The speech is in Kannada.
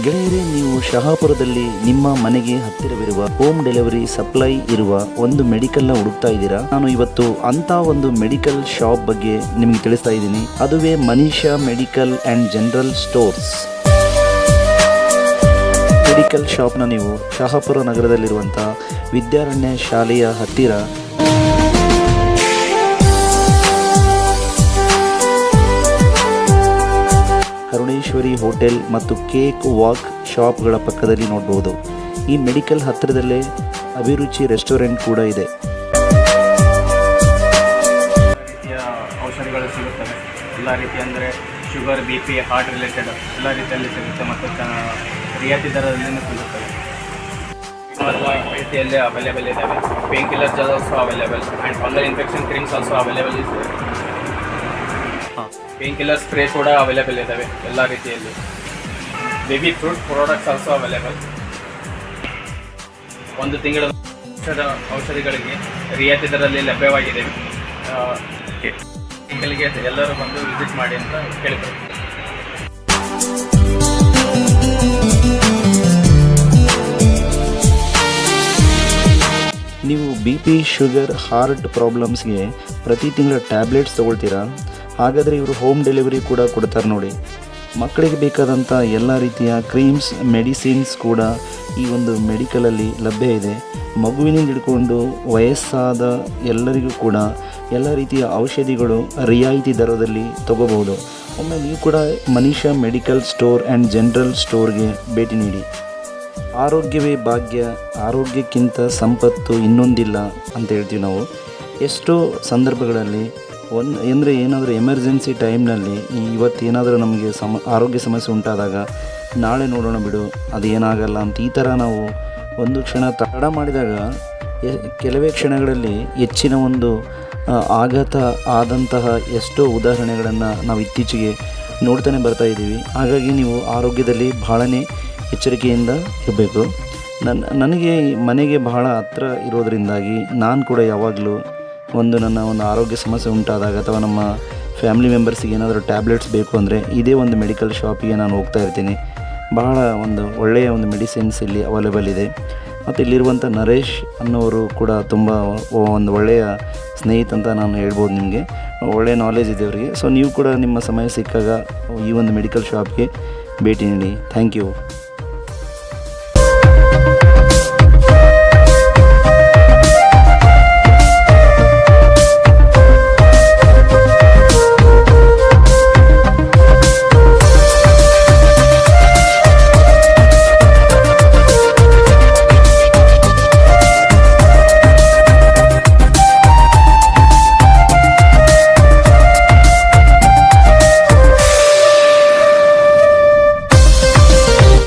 ಗೆಳೆಯರೇ, ನೀವು ಶಹಾಪುರದಲ್ಲಿ ನಿಮ್ಮ ಮನೆಗೆ ಹತ್ತಿರವಿರುವ ಹೋಮ್ ಡೆಲಿವರಿ ಸಪ್ಲೈ ಇರುವ ಒಂದು ಮೆಡಿಕಲ್ನ ಹುಡುಕ್ತಾ ಇದ್ದೀರಾ? ನಾನು ಇವತ್ತು ಅಂತ ಒಂದು ಮೆಡಿಕಲ್ ಶಾಪ್ ಬಗ್ಗೆ ನಿಮಗೆ ತಿಳಿಸ್ತಾ ಇದ್ದೀನಿ. ಅದುವೇ Manisha medical and general stores. Medical ಶಾಪ್ನ ನೀವು ಶಹಾಪುರ ನಗರದಲ್ಲಿರುವಂತಹ ವಿದ್ಯಾರಣ್ಯ ಶಾಲೆಯ ಹತ್ತಿರ ಹೋಟೆಲ್ ಮತ್ತು ಕೇಕ್ ವಾಕ್ ಶಾಪ್ಗಳ ಪಕ್ಕದಲ್ಲಿ ನೋಡಬಹುದು ಈ ಮೆಡಿಕಲ್ ಹತ್ತಿರದಲ್ಲೇ ಅಭಿರುಚಿ ರೆಸ್ಟೋರೆಂಟ್ ಕೂಡ ಇದೆ. ರೀತಿಯ ಔಷಧಿಗಳು ಸಿಗುತ್ತವೆ. ಎಲ್ಲ ರೀತಿ ಅಂದರೆ sugar, B P, heart related ಎಲ್ಲ ರೀತಿಯಲ್ಲಿ ಸಿಗುತ್ತೆ ಮತ್ತು ರಿಯಾಯಿತಿ ದರದಲ್ಲಿ ಸಿಗುತ್ತವೆ. ರೀತಿಯಲ್ಲಿ ಅವೈಲೇಬಲ್ ಇದ್ದಾವೆ. Pain killer gel also available and fungal infection creams also available ಇದೆ ಪೇನ್ ಕಿಲ್ಲರ್ ಸ್ಪ್ರೇ ಕೂಡ ಅವೈಲೇಬಲ್ ಇದ್ದಾವೆ ಎಲ್ಲ ರೀತಿಯಲ್ಲಿ. Baby fruit products also available ಒಂದು ತಿಂಗಳ ಔಷಧ, ಔಷಧಿಗಳಿಗೆ ರಿಯಾಯಿತಿ ದರದಲ್ಲಿ ಲಭ್ಯವಾಗಿದೆ. ಗಳಿಗೆ ಎಲ್ಲರೂ ಬಂದು ವಿಸಿಟ್ ಮಾಡಿ ಅಂತ ಕೇಳ್ತಾರೆ. ನೀವು ಬಿ ಪಿ ಶುಗರ್ ಹಾರ್ಟ್ ಪ್ರಾಬ್ಲಮ್ಸ್ಗೆ ಪ್ರತಿ ತಿಂಗಳ ಟ್ಯಾಬ್ಲೆಟ್ಸ್ ತೊಗೊಳ್ತೀರಾ? ಹಾಗಾದರೆ ಇವರು ಹೋಮ್ ಡೆಲಿವರಿ ಕೂಡ ಕೊಡ್ತಾರೆ ನೋಡಿ. ಮಕ್ಕಳಿಗೆ ಬೇಕಾದಂಥ ಎಲ್ಲ ರೀತಿಯ ಕ್ರೀಮ್ಸ್ ಮೆಡಿಸಿನ್ಸ್ ಕೂಡ ಈ ಒಂದು ಮೆಡಿಕಲಲ್ಲಿ ಲಭ್ಯ ಇದೆ. ಮಗುವಿನಿಂದ ಹಿಡ್ಕೊಂಡು ವಯಸ್ಸಾದ ಎಲ್ಲರಿಗೂ ಕೂಡ ಎಲ್ಲ ರೀತಿಯ ಔಷಧಿಗಳು ರಿಯಾಯಿತಿ ದರದಲ್ಲಿ ತಗೋಬಹುದು. ಒಮ್ಮೆ ನೀವು ಕೂಡ Manisha medical store and general ಸ್ಟೋರ್ಗೆ ಭೇಟಿ ನೀಡಿ. ಆರೋಗ್ಯವೇ ಭಾಗ್ಯ, ಆರೋಗ್ಯಕ್ಕಿಂತ ಸಂಪತ್ತು ಇನ್ನೊಂದಿಲ್ಲ ಅಂತ ಹೇಳ್ತೀವಿ ನಾವು. ಎಷ್ಟೋ ಸಂದರ್ಭಗಳಲ್ಲಿ ಒಂದು ಅಂದರೆ ಏನಾದರೂ ಎಮರ್ಜೆನ್ಸಿ ಟೈಮ್ನಲ್ಲಿ ಈ ಇವತ್ತು ಏನಾದರೂ ನಮಗೆ ಸಮ, ಆರೋಗ್ಯ ಸಮಸ್ಯೆ ಉಂಟಾದಾಗ ನಾಳೆ ನೋಡೋಣ ಬಿಡು ಅದು ಏನಾಗಲ್ಲ ಅಂತ ಈ ಥರ ನಾವು ಒಂದು ಕ್ಷಣ ತಡ ಮಾಡಿದಾಗ ಕೆಲವೇ ಕ್ಷಣಗಳಲ್ಲಿ ಹೆಚ್ಚಿನ ಒಂದು ಆಘಾತ ಆದಂತಹ ಎಷ್ಟೋ ಉದಾಹರಣೆಗಳನ್ನು ನಾವು ಇತ್ತೀಚೆಗೆ ನೋಡ್ತಾನೆ ಬರ್ತಾ ಇದ್ದೀವಿ. ಹಾಗಾಗಿ ನೀವು ಆರೋಗ್ಯದಲ್ಲಿ ಭಾಳನೇ ಎಚ್ಚರಿಕೆಯಿಂದ ಇರಬೇಕು. ನನ್ನ ನನಗೆ ಮನೆಗೆ ಬಹಳ ಹತ್ರ ಇರೋದರಿಂದಾಗಿ ನಾನು ಕೂಡ ಯಾವಾಗಲೂ ಒಂದು ನನ್ನ ಒಂದು ಆರೋಗ್ಯ ಸಮಸ್ಯೆ ಉಂಟಾದಾಗ ಅಥವಾ ನಮ್ಮ ಫ್ಯಾಮಿಲಿ ಮೆಂಬರ್ಸಿಗೆ ಏನಾದರೂ ಟ್ಯಾಬ್ಲೆಟ್ಸ್ ಬೇಕು ಅಂದರೆ ಇದೇ ಒಂದು ಮೆಡಿಕಲ್ ಶಾಪಿಗೆ ನಾನು ಹೋಗ್ತಾ ಇರ್ತೀನಿ. ಬಹಳ ಒಂದು ಒಳ್ಳೆಯ ಒಂದು ಮೆಡಿಸಿನ್ಸ್ ಇಲ್ಲಿ ಅವೈಲೇಬಲ್ ಇದೆ. ಮತ್ತು ಇಲ್ಲಿರುವಂಥ ನರೇಶ್ ಅನ್ನೋರು ಕೂಡ ತುಂಬ ಒಂದು ಒಳ್ಳೆಯ ಸ್ನೇಹಿತ ಅಂತ ನಾನು ಹೇಳ್ಬೋದು ನಿಮಗೆ. ಒಳ್ಳೆಯ ನಾಲೆಜ್ ಇದೆ ಅವರಿಗೆ. ಸೊ ನೀವು ಕೂಡ ನಿಮ್ಮ ಸಮಯ ಸಿಕ್ಕಾಗ ಈ ಒಂದು ಮೆಡಿಕಲ್ ಶಾಪ್ಗೆ ಭೇಟಿ ನೀಡಿ. Thank you